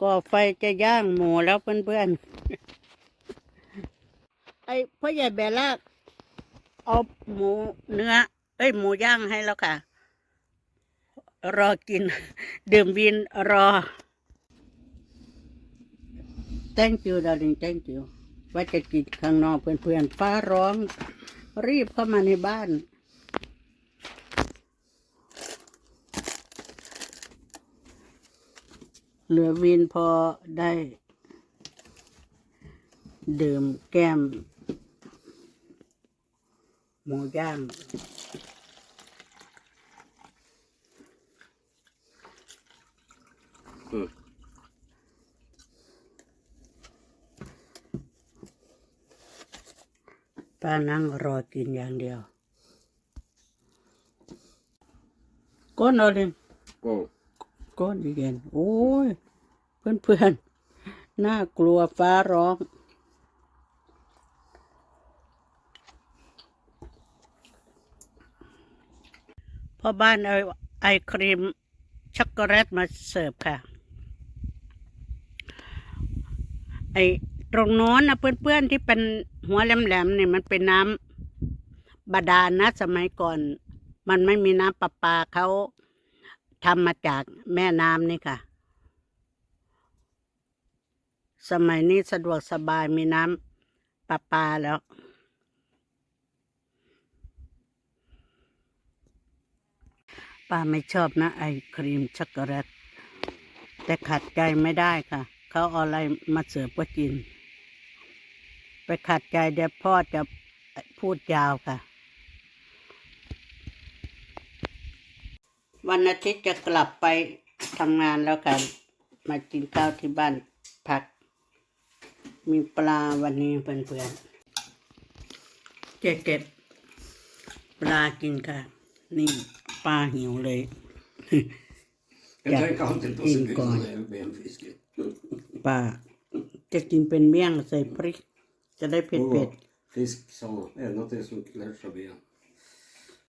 ก่อไฟจะย่างหมูแล้วเพื่อนๆ ไอ้พ่อใหญ่แบลากเอาหมูเนื้อ เอ้ยหมูย่างให้แล้วค่ะ รอกิน ดื่มวินรอ thank you darling thank you ว่าจะกินข้างนอกเพื่อนๆฟ้าร้อง รีบเข้ามาในบ้าน เหลือวินพอได้ ดื่มแก้ม หมูย่าง Mm. ป้านั่งรอกินอย่างเดียวก้นเอาเลย Go. ก้นอีก เพื่อนเพื่อนๆ น่ากลัวฟ้าร้องพ่อบ้านเอาไอครีมช็อกโกแลตมาเสิร์ฟค่ะ ไอตรงโน้นนะเพื่อนๆ ที่เป็นหัวแหลมๆเนี่ยมันเป็นน้ำบาดาลนะสมัยก่อน มันไม่มีน้ำประปาเขาทำมาจากแม่น้ำนี่ค่ะ สมัยนี้สะดวกสบายมีน้ำประปาแล้ว ป้าไม่ชอบนะ ไอครีมช็อกโกแลต แต่ขัดใจไม่ได้ค่ะ เขาเอาอะไรมาเสิร์ฟก็กิน ไปขัดใจเดี๋ยวพ่อจะพูดยาวค่ะ วันอาทิตย์จะกลับไปทำงานแล้วค่ะมากินข้าวที่บ้าน มีปลาวันนี้เพื่อนๆเจ๊เก็บปลากินค่ะ นี่ปลาหิวเลยจะกินก่อนปลาจะกินเป็นเมี่ยงใส่พริก จะได้เผ็ดเ